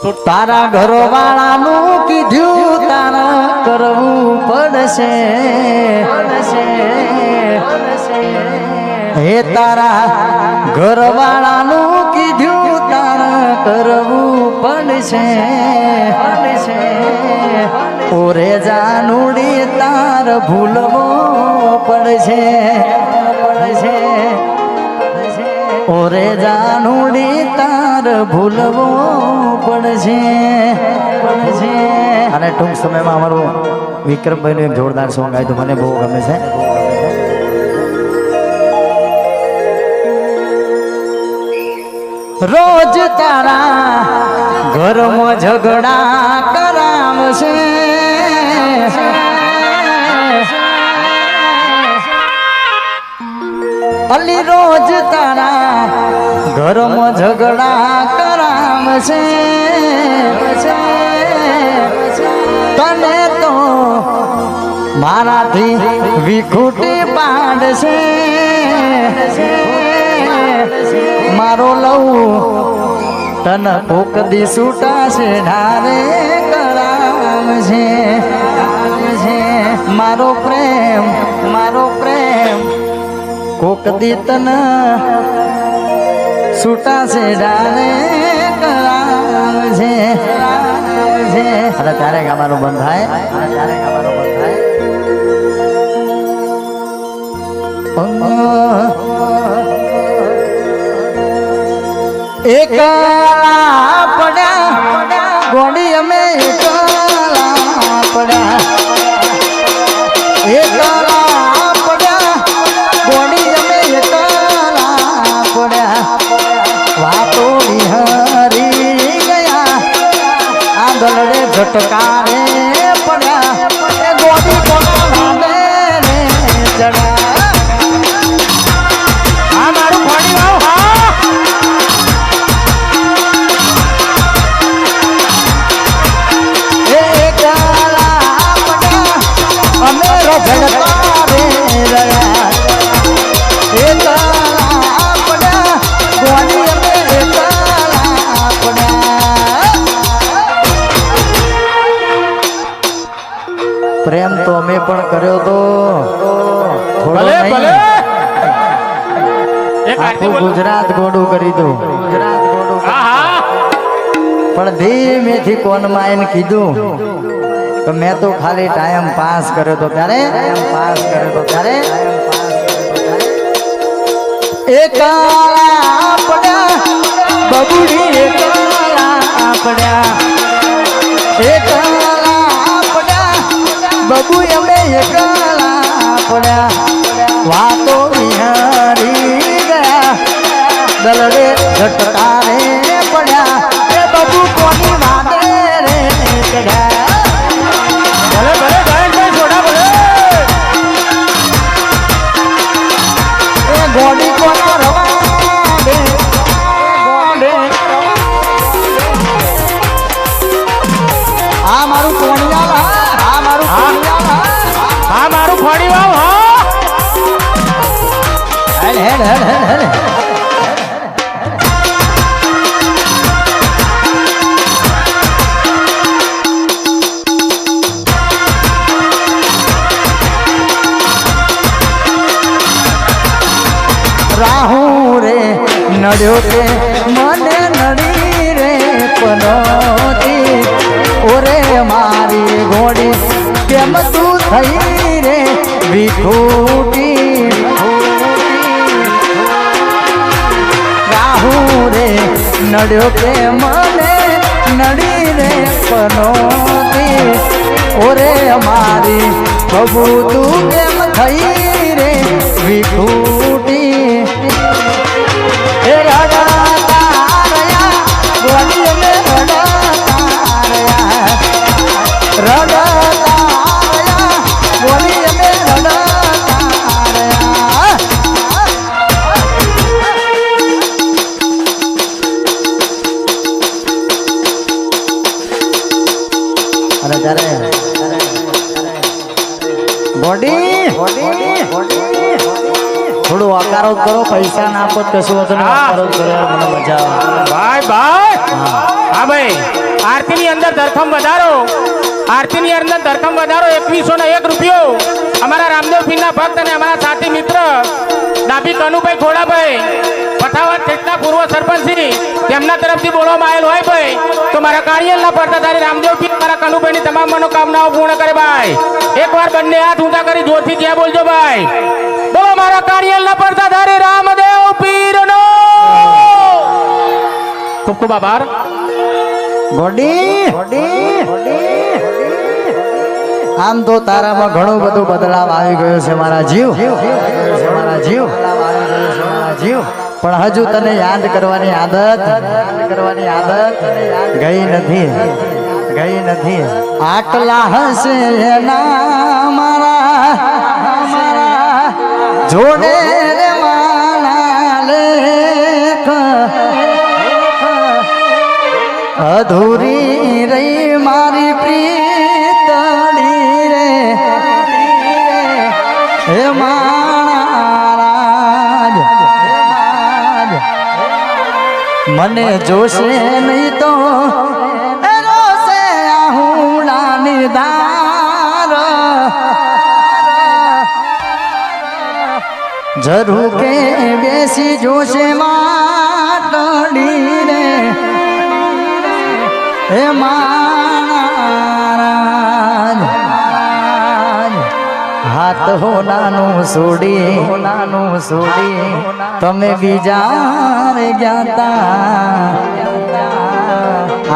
તારા ઘર વાળાનું કીધું તારા કરવું પડશે હે તારા ઘર વાળાનું કીધું તારા કરવું પડશે. ઓરે જાનુડી તાર ભૂલવો પડશે પડશે. ઓરે જાનુડી તાર ભૂલવો પડશે પડશે. અને ટૂંક સમયમાં અમારું વિક્રમભાઈનું એક જોરદાર સોંગ આવ્યું મને બહુ ગમે છે. રોજ તારા ઘરમાં ઝઘડા કરાવશે. અલી રોજ તારા ઘરમાં ઝઘડા છે. તને તો મારાથી વિખૂટી પાડશે. મારો લઉં તન કોક દી છૂટાશે ઢારે કરામ છે. મારો પ્રેમ મારો પ્રેમ કોક દીતન સુટા છૂટાશે ઢારે કરાવશે છે અરે ત્યારે ગાવાનું બંધ થાય ગાવાનું બંધ થાય એક પડ્યા, ગોડી અમે એકલા tocar. પ્રેમ તો અમે પણ કર્યો તો. ભલે. ભલે. આખું ગુજરાત ગોડું કરી દઉં. ગુજરાત ગોડું પણ ધીમેથી કોનમાં એને કીધું તો મેં તો ખાલી ટાઈમ પાસ કર્યો તો ત્યારે? ટાઈમ પાસ કર્યો તો ત્યારે એકલા આપડા. બબુડી એકલા આપડા એકલા બબુ અમે એકલા વાતો વિહારી ગયા. દલડે ઝટકારે ફાડી વાવ રાહુ રે, નડ્યો રે મને નડી રે પનોતી ઓરે મારી ઘોડી કેમ તું થઈ રે વિખૂટી રાહુ રે નડ્યો કે મને નડી રે પનોતી ઓરે મારી પ્રભુ તું કેમ થઈ રે વિખૂટી અરે ત્યારે બોડી થોડું આકારો કરો પૈસા ના આપો કશું હતું. આકારો કરો મને મજા આવે. ભાઈ ભાઈ. હા. ભાઈ. આરતી ની અંદર ધરખમ વધારો. આરતીની અંદર ધરખમ વધારો એકવીસો ને એક રૂપિયો. અમારા રામદેવ પીરના ભક્ત અને અમારા સાથી મિત્ર. ડાભી કનુભાઈ ખોડાભાઈ પઠાવત ચેતના પૂર્વ સરપંચશ્રી તેમના તરફથી બોલવામાં આવેલ હોય ભાઈ, તો મારા કાળિયેલના પડતાધારી રામદેવ પીર મારા કનુભાઈની તમામ મનોકામનાઓ પૂર્ણ કરે ભાઈ. એકવાર બંને હાથ ઊંચા કરી જોરથી ત્યાં બોલજો ભાઈ. બોલો મારા કાર્યલના પડતાધારી રામદેવ પીરનો. ખૂબ ખૂબ આભાર. ગોડી. આમ તો તારામાં ઘણું બધું બદલાવ આવી ગયો છે મારા જીવ. જીવ. જીવ. પણ હજુ તને યાદ કરવાની આદત. કરવાની આદત ગઈ નથી. ગઈ નથી. આટલા હશે એના મારા. મારા જોડે અધૂરી રહી મને જોશે નહીં તો રોશે આહુડાની ધાર જરૂર કે બેસી જોશે માટડી રે હે મહારાજ હાથ હો નાનું છોડી નાનું છોડી તમે બીજા રે જ્ઞાતા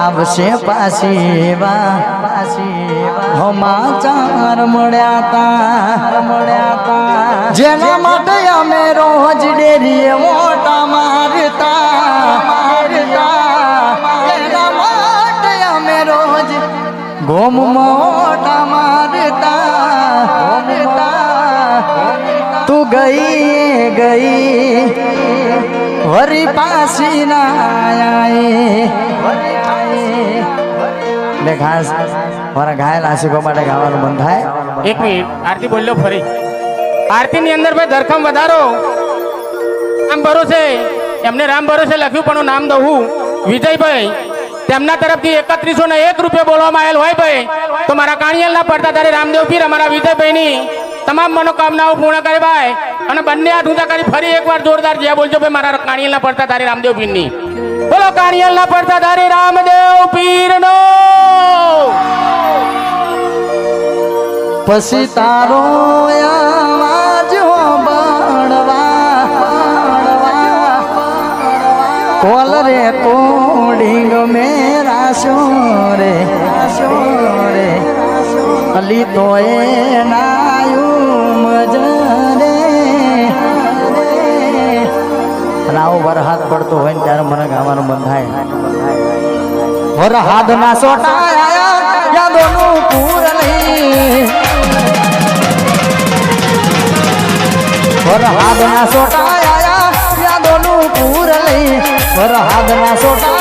આવશે પાછી વા પાછી સમાચાર મળ્યા તા મળ્યા તા જેના માટે અમે રોજ ડેરીએ મોટા મારતા. ગઈ, વરી આઈ ને ઘાસ, મારા ઘાયલ આશિકો માટે ગાવાનું મન થાય. એક મિનિટ, આરતી બોલ્યો ફરી. આરતી ની અંદર ભાઈ ધરખમ વધારો. આમ ભરોસે, એમને રામ ભરોસે લખ્યું, પણ નામ દઉં વિજયભાઈ, તેમના તરફથી એકત્રીસો ને એક રૂપિયા બોલવામાં આવેલ હોય ભાઈ. તો મારા કાણિયાલના પડતા તારે રામદેવ પીર, અમારા વિજયભાઈની તમામ મનોકામનાઓ પૂર્ણ કરે ભાઈ. અને બંને હાથ ઊંચા કરી ફરી એકવાર જોરદાર જે બોલજો ભાઈ, મારા કાણિયાલના પડતા તારે રામદેવ પીરની. બોલો, કાણિયાલના પડતા તારે રામદેવ પીરનો. પછી તારો આવાજ બળવા. કોલ રે કોડિંગ મેરા રે રે અલી તો એ નાયું મજરે આવો વરહાદ પડતો હોય ને ત્યારે મને ગાવાનું મન થાય. વરહાદ ના સોટા પૂર નહીં. લઈ વરહાદના સોટા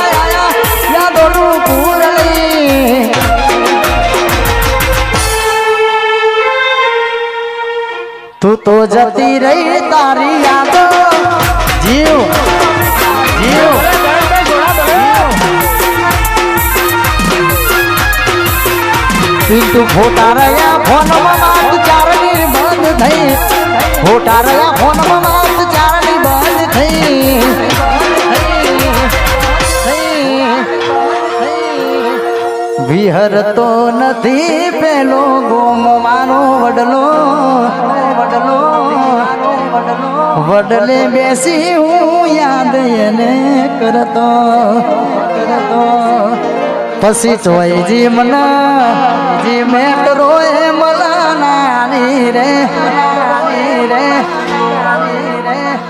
તું તો જતી રહી તારી યાદો. જીવ જીવ પિન્ટુ ફોટા રહ્યા ફોનમાં વાત ચારની બંધ થઈ. ફોટા રહ્યા ફોનમાં વાત ચારની બંધ થઈ. વિહરતો નથી પેલો ગોમ મારો વડલો. વડલે બેસી હું યાદ એને કરતો કરતો. પછી ચોય જી મેટરો એ મલાનાની રે નાની રે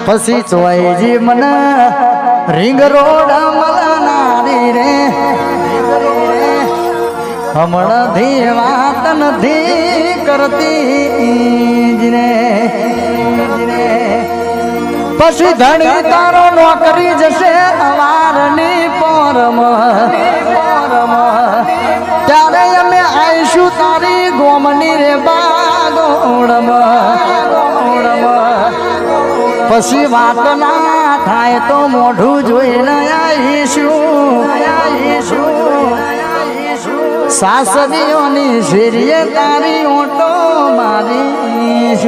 પછી ચોય જીમના, રીંગ રોડ મલાનાની રે. હમણાં ધી વાત નથી કરતી જ રે. પછી ધણી તારો નોકરી જશે અવારની પરમ. ત્યારે અમે આવીશું તારી ગોમની રે બાગોડમ પછી વાત ના થાય તો મોઢું જોઈને આવીશું આવીશું સાસરીઓની શેરીએ તારી ઓટો મારી